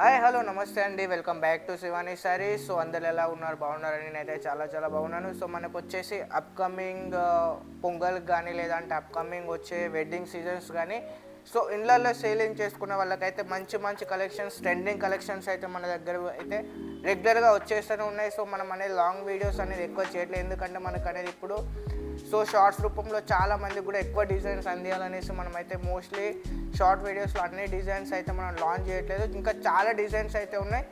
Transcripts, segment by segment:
Hi hello నమస్తే అండి. Welcome back to Shivani sari. So అందరు ఎలా ఉన్నారు? బాగున్నారని నేనైతే చాలా చాలా బాగున్నాను. సో మనకు వచ్చేసి అప్కమింగ్ పొంగల్ కానీ లేదంటే అప్కమింగ్ వచ్చే వెడ్డింగ్ సీజన్స్ కానీ సో ఇళ్ళల్లో సేలింగ్ చేసుకున్న వాళ్ళకైతే మంచి మంచి కలెక్షన్స్ ట్రెండింగ్ కలెక్షన్స్ అయితే మన దగ్గర అయితే రెగ్యులర్గా వచ్చేస్తూనే ఉన్నాయి. సో మనం అనేది లాంగ్ వీడియోస్ అనేది ఎక్కువ చేయట్లేదు. ఎందుకంటే మనకు అనేది ఇప్పుడు సో షార్ట్స్ రూపంలో చాలా మంది కూడా ఎక్కువ డిజైన్స్ అందియాలనేసి మనం అయితే మోస్ట్లీ షార్ట్ వీడియోస్లో అన్ని డిజైన్స్ అయితే మనం లాంచ్ చేయట్లేదు. ఇంకా చాలా డిజైన్స్ అయితే ఉన్నాయి.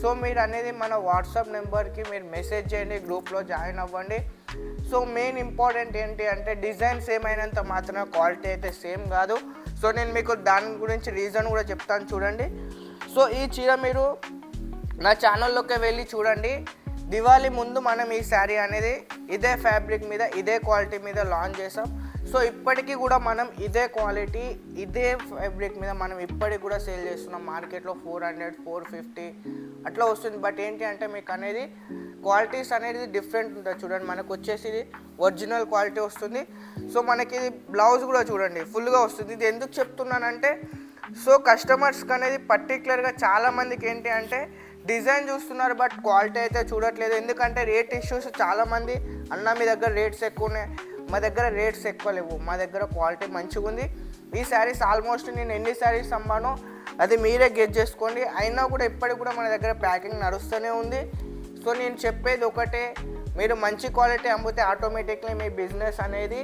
సో మీరు అనేది మన వాట్సాప్ నెంబర్కి మీరు మెసేజ్ చేయండి గ్రూప్లో జాయిన్ అవ్వండి. సో మెయిన్ ఇంపార్టెంట్ ఏంటి అంటే డిజైన్స్ ఏమైనంత మాత్రం క్వాలిటీ అయితే సేమ్ కాదు. సో నేను మీకు దాని గురించి రీజన్ కూడా చెప్తాను చూడండి. సో ఈ చీర మీరు నా ఛానల్లోకి వెళ్ళి చూడండి. దివాళీ ముందు మనం ఈ శారీ అనేది ఇదే ఫ్యాబ్రిక్ మీద ఇదే క్వాలిటీ మీద లాంచ్ చేసాం సో ఇప్పటికీ కూడా మనం ఇదే క్వాలిటీ ఇదే ఫ్యాబ్రిక్ మీద మనం ఇప్పటికి కూడా సేల్ చేస్తున్నాం. మార్కెట్లో ఫోర్ హండ్రెడ్ ఫోర్ ఫిఫ్టీ అట్లా వస్తుంది. బట్ ఏంటి అంటే మీకు అనేది క్వాలిటీస్ అనేది డిఫరెంట్ ఉంటుంది. చూడండి మనకు వచ్చేసి ఇది ఒరిజినల్ క్వాలిటీ వస్తుంది. సో మనకి ఇది బ్లౌజ్ కూడా చూడండి ఫుల్గా వస్తుంది. ఇది ఎందుకు చెప్తున్నానంటే సో కస్టమర్స్కి అనేది పర్టికులర్గా చాలామందికి ఏంటి అంటే డిజైన్ చూస్తున్నారు బట్ క్వాలిటీ అయితే చూడట్లేదు. ఎందుకంటే రేట్ ఇష్యూస్ చాలామంది అన్న మీ దగ్గర రేట్స్ ఎక్కువ ఉన్నాయి. మా దగ్గర రేట్స్ ఎక్కువ లేవు. మా దగ్గర క్వాలిటీ మంచిగా ఉంది. ఈ శారీస్ ఆల్మోస్ట్ నేను ఎన్ని శారీస్ అమ్మానో అది మీరే గెట్ చేసుకోండి. అయినా కూడా ఇప్పటికి కూడా మన దగ్గర ప్యాకింగ్ నడుస్తూనే ఉంది. సో నేను చెప్పేది ఒకటే మీరు మంచి క్వాలిటీ అమ్మితే ఆటోమేటిక్లీ మీ బిజినెస్ అనేది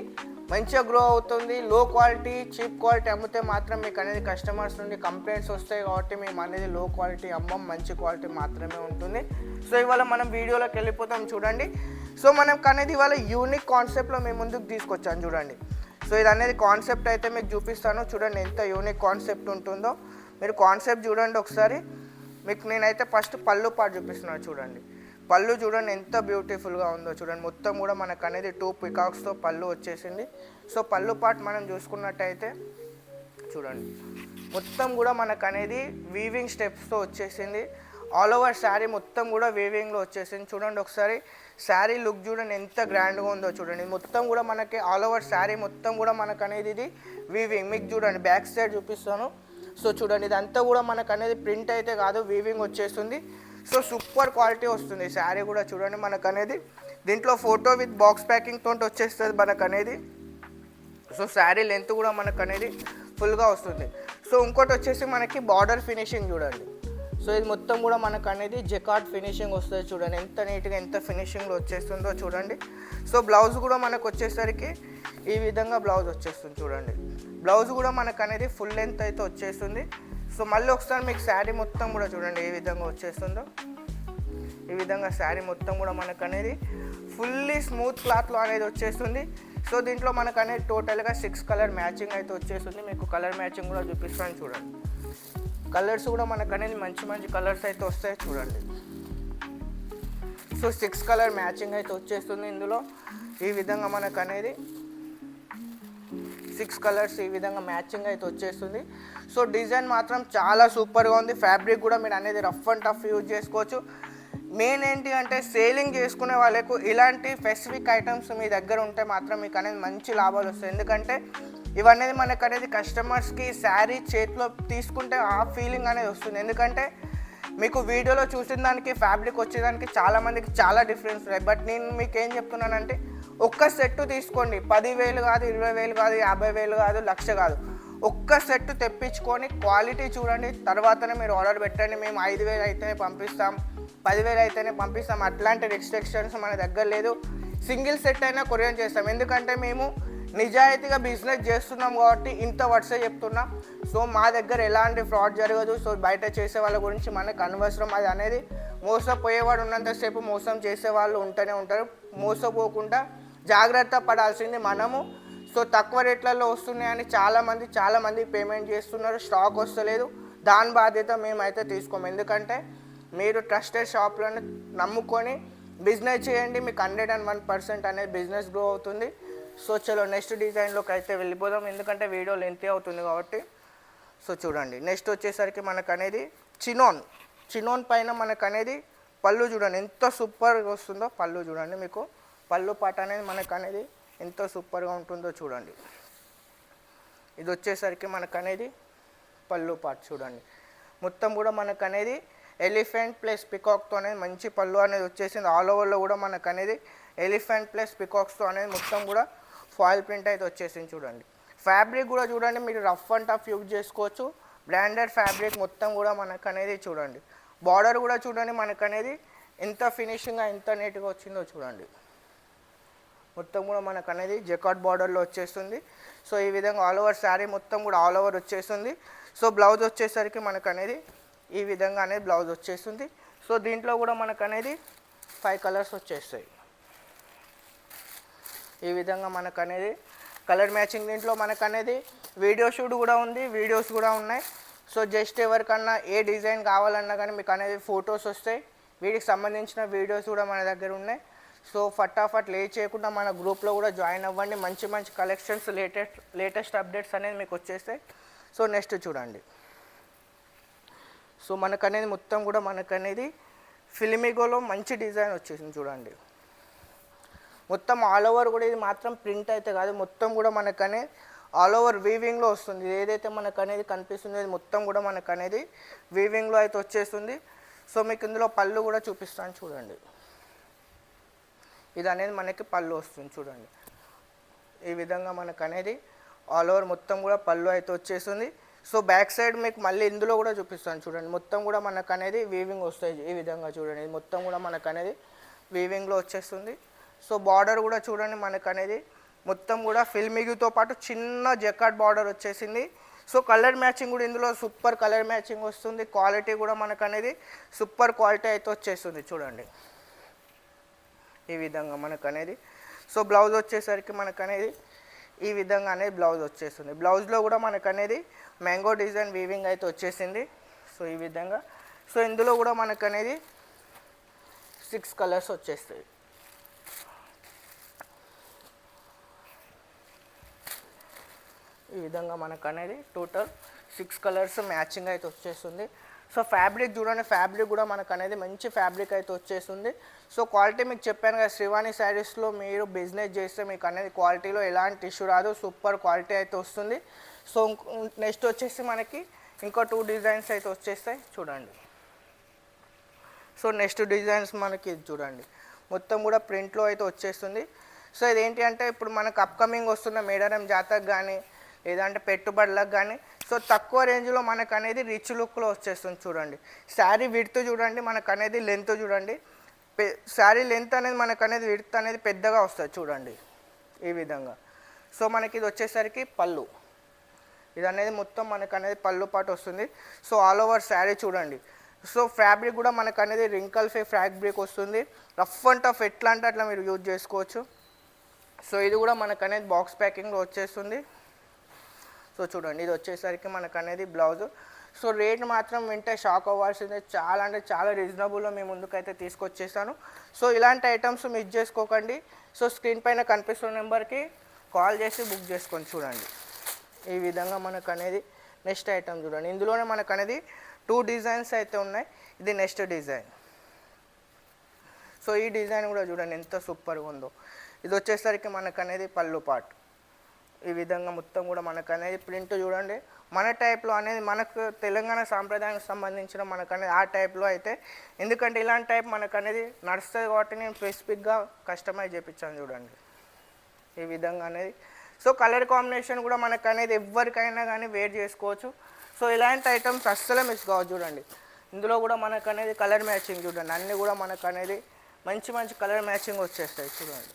మంచిగా గ్రో అవుతుంది. లో క్వాలిటీ చీప్ క్వాలిటీ అమ్మితే మాత్రం మీకు అనేది కస్టమర్స్ నుండి కంప్లైంట్స్ వస్తాయి కాబట్టి మేము అనేది లో క్వాలిటీ అమ్మం మంచి క్వాలిటీ మాత్రమే ఉంటుంది. సో ఇవాళ మనం వీడియోలోకి వెళ్ళిపోతాం చూడండి. సో మనం అనేది ఇవాళ యూనిక్ కాన్సెప్ట్లో మేము ముందుకు తీసుకొచ్చాను చూడండి. సో ఇది అనేది కాన్సెప్ట్ అయితే మీకు చూపిస్తాను. చూడండి ఎంత యూనిక్ కాన్సెప్ట్ ఉంటుందో. మీరు కాన్సెప్ట్ చూడండి ఒకసారి. మీకు నేనైతే ఫస్ట్ పళ్ళు పాటు చూపిస్తున్నాను చూడండి. పళ్ళు చూడండి ఎంత బ్యూటిఫుల్గా ఉందో చూడండి. మొత్తం కూడా మనకు అనేది టూ పికాక్స్తో పళ్ళు వచ్చేసింది. సో పళ్ళు పాటు మనం చూసుకున్నట్టయితే చూడండి. మొత్తం కూడా మనకు అనేది వీవింగ్ స్టెప్స్తో వచ్చేసింది. ఆల్ ఓవర్ శారీ మొత్తం కూడా వీవింగ్లో వచ్చేసింది. చూడండి ఒకసారి శారీ లుక్ చూడండి ఎంత గ్రాండ్గా ఉందో చూడండి. మొత్తం కూడా మనకి ఆల్ ఓవర్ శారీ మొత్తం కూడా మనకు అనేది ఇది వీవింగ్ మీకు చూడండి బ్యాక్ సైడ్ చూపిస్తాను. సో చూడండి ఇదంతా కూడా మనకు అనేది ప్రింట్ అయితే కాదు వీవింగ్ వచ్చేస్తుంది. సో సూపర్ క్వాలిటీ వస్తుంది. శారీ కూడా చూడండి మనకు అనేది దీంట్లో ఫోటో విత్ బాక్స్ ప్యాకింగ్ తోటి వచ్చేస్తుంది మనకు అనేది సో శారీ లెంత్ కూడా మనకు అనేది ఫుల్గా వస్తుంది. సో ఇంకోటి వచ్చేసి మనకి బార్డర్ ఫినిషింగ్ చూడండి. సో ఇది మొత్తం కూడా మనకు అనేది జెకాట్ ఫినిషింగ్ వస్తుంది చూడండి. ఎంత నీట్గా ఎంత ఫినిషింగ్లో వచ్చేస్తుందో చూడండి. సో బ్లౌజ్ కూడా మనకు వచ్చేసరికి ఈ విధంగా బ్లౌజ్ వచ్చేస్తుంది చూడండి. బ్లౌజ్ కూడా మనకు అనేది ఫుల్ లెంత్ అయితే వచ్చేస్తుంది. సో మళ్ళీ ఒకసారి మీకు శారీ మొత్తం కూడా చూడండి ఏ విధంగా వచ్చేస్తుందో. ఈ విధంగా శారీ మొత్తం కూడా మనకు అనేది ఫుల్లీ స్మూత్ క్లాత్లో అనేది వచ్చేస్తుంది. సో దీంట్లో మనకు అనేది టోటల్గా సిక్స్ కలర్ మ్యాచింగ్ అయితే వచ్చేస్తుంది. మీకు కలర్ మ్యాచింగ్ కూడా చూపిస్తాను చూడండి. కలర్స్ కూడా మనకు అనేది మంచి మంచి కలర్స్ అయితే వస్తాయి చూడండి. సో సిక్స్ కలర్ మ్యాచింగ్ అయితే వచ్చేస్తుంది ఇందులో. ఈ విధంగా మనకు అనేది సిక్స్ కలర్స్ ఈ విధంగా మ్యాచింగ్ అయితే వచ్చేస్తుంది. సో డిజైన్ మాత్రం చాలా సూపర్గా ఉంది. ఫ్యాబ్రిక్ కూడా మీరు అనేది రఫ్ అండ్ టఫ్ యూజ్ చేసుకోవచ్చు. మెయిన్ ఏంటి అంటే సేలింగ్ చేసుకునే వాళ్ళకు ఇలాంటి స్పెసిఫిక్ ఐటమ్స్ మీ దగ్గర ఉంటే మాత్రం మీకు అనేది మంచి లాభాలు వస్తాయి. ఎందుకంటే ఇవన్నీ మనకు అనేది కస్టమర్స్కి శారీ చేతిలో తీసుకుంటే ఆ ఫీలింగ్ అనేది వస్తుంది. ఎందుకంటే మీకు వీడియోలో చూసిన దానికి ఫ్యాబ్రిక్ వచ్చేదానికి చాలామందికి చాలా డిఫరెన్స్ ఉన్నాయి బట్ నేను మీకు ఏం చెప్తున్నానంటే ఒక్క సెట్ తీసుకోండి. పదివేలు కాదు ఇరవై వేలు కాదు యాభై వేలు కాదు లక్ష కాదు. ఒక్క సెట్ తెప్పించుకొని క్వాలిటీ చూడండి. తర్వాతనే మీరు ఆర్డర్ పెట్టండి. మేము ఐదు వేలు అయితేనే పంపిస్తాం పదివేలు అయితేనే పంపిస్తాం. అట్లాంటి రెస్ట్రిక్షన్స్ మన దగ్గర లేదు. సింగిల్ సెట్ అయినా కొరియర్ చేస్తాం. ఎందుకంటే మేము నిజాయితీగా బిజినెస్ చేస్తున్నాం కాబట్టి ఇంత వరుస చెప్తున్నాం. సో మా దగ్గర ఎలాంటి ఫ్రాడ్ జరగదు. సో బయట చేసే వాళ్ళ గురించి మనకు అనవసరం. అది అనేది మోసపోయేవాడు ఉన్నంతసేపు మోసం చేసే వాళ్ళు ఉంటూనే ఉంటారు. మోసపోకుండా జాగ్రత్త పడాల్సింది మనము. సో తక్కువ రేట్లలో వస్తున్నాయని చాలామంది చాలామంది పేమెంట్ చేస్తున్నారు. స్టాక్ వస్తలేదు. దాని బాధ్యత మేమైతే తీసుకోము. ఎందుకంటే మీరు ట్రస్టెడ్ షాప్లను నమ్ముకొని బిజినెస్ చేయండి. మీకు హండ్రెడ్ అండ్ వన్ పర్సెంట్ అనేది బిజినెస్ గ్రో అవుతుంది. సో చలో నెక్స్ట్ డిజైన్లోకి అయితే వెళ్ళిపోదాం. ఎందుకంటే వీడియో లెంతీ అవుతుంది కాబట్టి. సో చూడండి. నెక్స్ట్ వచ్చేసరికి మనకు అనేది చినోన్. చినోన్ పైన మనకు అనేది పళ్ళు చూడండి. ఎంత సూపర్గా వస్తుందో పళ్ళు చూడండి మీకు. పళ్ళు పాట అనేది మనకు అనేది ఎంత సూపర్గా ఉంటుందో చూడండి. ఇది వచ్చేసరికి మనకు అనేది పళ్ళు పాట చూడండి. మొత్తం కూడా మనకు అనేది ఎలిఫెంట్ ప్లస్ పికాక్తో అనేది మంచి పళ్ళు అనేది వచ్చేసింది. ఆల్ ఓవర్లో కూడా మనకు అనేది ఎలిఫెంట్ ప్లస్ పికాక్స్తో అనేది మొత్తం కూడా ఫాయిల్ ప్రింట్ అయితే వచ్చేసింది చూడండి. ఫ్యాబ్రిక్ కూడా చూడండి మీరు రఫ్ అండ్ టఫ్ యూజ్ చేసుకోవచ్చు. బ్రాండెడ్ ఫ్యాబ్రిక్ మొత్తం కూడా మనకు అనేది చూడండి. బార్డర్ కూడా చూడండి మనకు అనేది ఎంత ఫినిషింగ్గా ఎంత నీట్గా వచ్చిందో చూడండి. మొత్తం కూడా మనకు అనేది జకాట్ బార్డర్లో వచ్చేస్తుంది. సో ఈ విధంగా ఆల్ ఓవర్ శారీ మొత్తం కూడా ఆల్ ఓవర్ వచ్చేస్తుంది. సో బ్లౌజ్ వచ్చేసరికి మనకు అనేది ఈ విధంగా అనేది బ్లౌజ్ వచ్చేస్తుంది. సో దీంట్లో కూడా మనకు అనేది ఫైవ్ కలర్స్ వచ్చేస్తాయి. ఈ విధంగా మనకు అనేది కలర్ మ్యాచింగ్ దీంట్లో మనకు అనేది వీడియో షూట్ కూడా ఉంది వీడియోస్ కూడా ఉన్నాయి. సో జస్ట్ ఎవరికన్నా ఏ డిజైన్ కావాలన్నా కానీ మీకు అనేది ఫొటోస్ వస్తాయి. వీటికి సంబంధించిన వీడియోస్ కూడా మన దగ్గర ఉన్నాయి. సో ఫటాఫట్ లేట్ చేయకుండా మన గ్రూప్లో కూడా జాయిన్ అవ్వండి. మంచి మంచి కలెక్షన్స్ లేటెస్ట్ లేటెస్ట్ అప్డేట్స్ అనేది మీకు వచ్చేస్తాయి. సో నెక్స్ట్ చూడండి. సో మనకనేది మొత్తం కూడా మనకనేది ఫిలిమిగోలో మంచి డిజైన్ వచ్చేసింది చూడండి. మొత్తం ఆల్ ఓవర్ కూడా ఇది మాత్రం ప్రింట్ అయితే కాదు. మొత్తం కూడా మనకనే ఆల్ ఓవర్ వీవింగ్లో వస్తుంది. ఏదైతే మనకు అనేది కనిపిస్తుందో ఇది మొత్తం కూడా మనకు అనేది వీవింగ్లో అయితే వచ్చేస్తుంది. సో మీకు ఇందులో పళ్ళు కూడా చూపిస్తాను చూడండి. ఇది అనేది మనకి పళ్ళు వస్తుంది చూడండి. ఈ విధంగా మనకు అనేది ఆల్ ఓవర్ మొత్తం కూడా పళ్ళు అయితే వచ్చేస్తుంది. సో బ్యాక్ సైడ్ మీకు మళ్ళీ ఇందులో కూడా చూపిస్తాను చూడండి. మొత్తం కూడా మనకు అనేది వీవింగ్ వస్తాయి ఈ విధంగా చూడండి. మొత్తం కూడా మనకు అనేది వీవింగ్లో వచ్చేస్తుంది. సో బార్డర్ కూడా చూడండి మనకు అనేది మొత్తం కూడా ఫిల్మిగితో పాటు చిన్న జకాట్ బార్డర్ వచ్చేసింది. సో కలర్ మ్యాచింగ్ కూడా ఇందులో సూపర్ కలర్ మ్యాచింగ్ వస్తుంది. క్వాలిటీ కూడా మనకు అనేది సూపర్ క్వాలిటీ అయితే వచ్చేస్తుంది చూడండి. ఈ విధంగా మనకు అనేది సో బ్లౌజ్ వచ్చేసరికి మనకు అనేది ఈ విధంగా అనేది బ్లౌజ్ వచ్చేస్తుంది. బ్లౌజ్లో కూడా మనకు అనేది మ్యాంగో డిజైన్ వీవింగ్ అయితే వచ్చేసింది. సో ఈ విధంగా. సో ఇందులో కూడా మనకు అనేది సిక్స్ కలర్స్ వచ్చేస్తాయి. ఈ విధంగా మనకు అనేది టోటల్ సిక్స్ కలర్స్ మ్యాచింగ్ అయితే వచ్చేస్తుంది. సో ఫ్యాబ్రిక్ చూడండి ఫ్యాబ్రిక్ కూడా మనకు అనేది మంచి ఫ్యాబ్రిక్ అయితే వచ్చేస్తుంది. సో క్వాలిటీ మీకు చెప్పాను కదా శ్రీవాణి శారీస్లో మీరు బిజినెస్ చేస్తే మీకు అనేది క్వాలిటీలో ఎలాంటి ఇష్యూ రాదు సూపర్ క్వాలిటీ అయితే వస్తుంది. సో నెక్స్ట్ వచ్చేసి మనకి ఇంకో టూ డిజైన్స్ అయితే వచ్చేస్తాయి చూడండి. సో నెక్స్ట్ డిజైన్స్ మనకి చూడండి. మొత్తం కూడా ప్రింట్లో అయితే వచ్చేస్తుంది. సో ఇదేంటి అంటే ఇప్పుడు మనకు అప్కమింగ్ వస్తున్న మేడారం జాతరకు కానీ లేదంటే పెట్టుబడులకు కానీ సో తక్కువ రేంజ్లో మనకు అనేది రిచ్ లుక్లో వచ్చేస్తుంది చూడండి. శారీ విడ్త్ చూడండి మనకు అనేది లెంత్ చూడండి. శారీ లెంత్ అనేది మనకు అనేది విడ్త్ అనేది పెద్దగా వస్తుంది చూడండి ఈ విధంగా. సో మనకి ఇది వచ్చేసరికి పళ్ళు. ఇది అనేది మొత్తం మనకు అనేది పళ్ళు పాటు వస్తుంది. సో ఆల్ ఓవర్ శారీ చూడండి. సో ఫ్యాబ్రిక్ కూడా మనకు అనేది రింకల్ ఫే ఫ్యాబ్రిక్ వస్తుంది. రఫ్ అండ్ టఫ్ ఎట్లా అంటే అట్లా మీరు యూజ్ చేసుకోవచ్చు. సో ఇది కూడా మనకు అనేది బాక్స్ ప్యాకింగ్లో వచ్చేస్తుంది. సో చూడండి ఇది వచ్చేసరికి మనకు అనేది బ్లౌజ్. సో రేట్ మాత్రం వింటే షాక్ అవ్వాల్సిందే. చాలా అంటే చాలా రీజనబుల్లో మీ ముందుకైతే తీసుకొచ్చేసాను. సో ఇలాంటి ఐటమ్స్ మిస్ చేసుకోకండి. సో స్క్రీన్ పైన కనిపిస్తున్న నెంబర్కి కాల్ చేసి బుక్ చేసుకొని చూడండి. ఈ విధంగా మనకు అనేది నెక్స్ట్ ఐటమ్ చూడండి. ఇందులోనే మనకు అనేది టూ డిజైన్స్ అయితే ఉన్నాయి. ఇది నెక్స్ట్ డిజైన్. సో ఈ డిజైన్ కూడా చూడండి ఎంత సూపర్గా ఉందో. ఇది వచ్చేసరికి మనకు అనేది పళ్ళు పాటు. ఈ విధంగా మొత్తం కూడా మనకు అనేది ప్రింట్ చూడండి. మన టైప్లో అనేది మనకు తెలంగాణ సాంప్రదాయానికి సంబంధించిన మనకు అనేది ఆ టైప్లో అయితే ఎందుకంటే ఇలాంటి టైప్ మనకు అనేది నడుస్తుంది కాబట్టి నేను స్పెసిఫిక్గా కస్టమైజ్ చేయించాను చూడండి. ఈ విధంగా అనేది. సో కలర్ కాంబినేషన్ కూడా మనకు అనేది ఎవరికైనా కానీ వేర్ చేసుకోవచ్చు. సో ఇలాంటి ఐటమ్స్ అస్సలే మిస్ కావచ్చు చూడండి. ఇందులో కూడా మనకు అనేది కలర్ మ్యాచింగ్ చూడండి. అన్నీ కూడా మనకు అనేది మంచి మంచి కలర్ మ్యాచింగ్ వచ్చేస్తాయి చూడండి.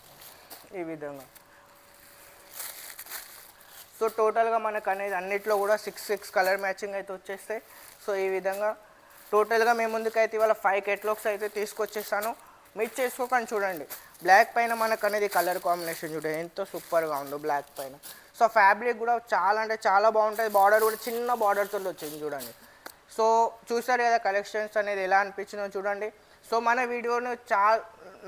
ఈ విధంగా. సో టోటల్గా మనకు అనేది అన్నిట్లో కూడా సిక్స్ సిక్స్ కలర్ మ్యాచింగ్ అయితే వచ్చేస్తాయి సో ఈ విధంగా టోటల్గా మేము ముందుకైతే ఇవాళ ఫైవ్ కెట్లాగ్స్ అయితే తీసుకొచ్చేసాను. మిక్స్ చేసుకోకండి చూడండి. బ్లాక్ పైన మనకు అనేది కలర్ కాంబినేషన్ చూడండి. ఎంతో సూపర్గా ఉందో బ్లాక్ పైన. సో ఫ్యాబ్రిక్ కూడా చాలా అంటే చాలా బాగుంటుంది. బార్డర్ కూడా చిన్న బార్డర్తో వచ్చింది చూడండి. సో చూసారు కదా కలెక్షన్స్ అనేది ఎలా అనిపించిందో చూడండి. సో మన వీడియోను చా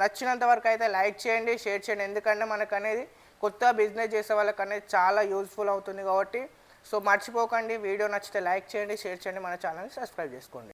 నచ్చినంత వరకు అయితే లైక్ చేయండి షేర్ చేయండి. ఎందుకంటే మనకు అనేది కొత్త బిజినెస్ చేసే వాళ్ళకి అనేది చాలా యూస్ఫుల్ అవుతుంది కాబట్టి. సో మర్చిపోకండి వీడియో నచ్చితే లైక్ చేయండి షేర్ చేయండి మన ఛానల్ని సబ్స్క్రైబ్ చేసుకోండి.